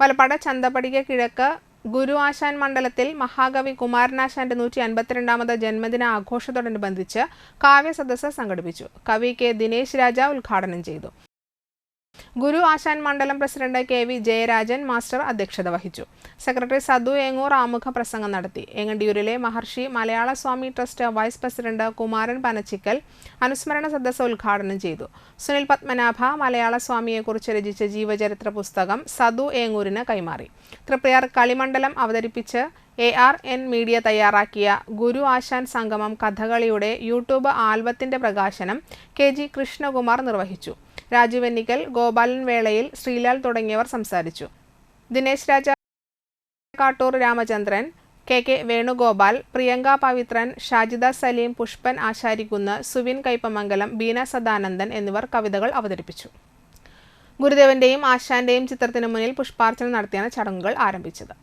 വലപ്പാട് ചന്തപ്പടിക കിഴക്ക് ഗുരു ആശാൻ മണ്ഡലത്തിൽ മഹാകവി കുമാരനാശാന്റെ നൂറ്റി അൻപത്തിരണ്ടാമത് ജന്മദിന ആഘോഷത്തോടനുബന്ധിച്ച് കാവ്യ സദസ്സ് സംഘടിപ്പിച്ചു. കവി കെ ദിനേശ് രാജ ഉദ്ഘാടനം ചെയ്തു. ഗുരു ആശാൻ മണ്ഡലം president K V Jayarajan master അധ്യക്ഷത വഹിച്ചു. സെക്രട്ടറി സദു ഏങ്ങൂർ ആമുഖ പ്രസംഗം നടത്തി. എങ്ങണ്ടിയൂരിലെ Maharshi Malayala Swami trust vice president Kumaran Panachikkal അനുസ്മരണ സദസ്സ് ഉദ്ഘാടനം ചെയ്തു. സുനിൽ പത്മനാഭ മലയാള സ്വാമിയെക്കുറിച്ച് രചിച്ച ജീവചരിത്ര പുസ്തകം സദു ഏങ്ങൂരിന് കൈമാറി. തൃപ്രയാർ കളിമണ്ഡലം അവതരിപ്പിച്ച് എ ആർ എൻ മീഡിയ തയ്യാറാക്കിയ ഗുരു ആശാൻ സംഗമം കഥകളിയുടെ യൂട്യൂബ് ആൽബത്തിന്റെ പ്രകാശനം കെ ജി കൃഷ്ണകുമാർ നിർവഹിച്ചു. രാജു വെന്നിക്കൽ ഗോപാലൻ വേളയിൽ ശ്രീലാൽ തുടങ്ങിയവർ സംസാരിച്ചു. ദിനേശ് രാജ കാട്ടൂർ രാമചന്ദ്രൻ കെ കെ വേണുഗോപാൽ പ്രിയങ്ക പവിത്രൻ ഷാജിദ സലീം പുഷ്പൻ ആശാരിക്കുന്ന് സുവിൻ കൈപ്പമംഗലം ബീന സദാനന്ദൻ എന്നിവർ കവിതകൾ അവതരിപ്പിച്ചു. ഗുരുദേവന്റെയും ആശാന്റെയും ചിത്രത്തിനു മുന്നിൽ പുഷ്പാർച്ചന നടത്തിയാണ് ചടങ്ങുകൾ ആരംഭിച്ചത്.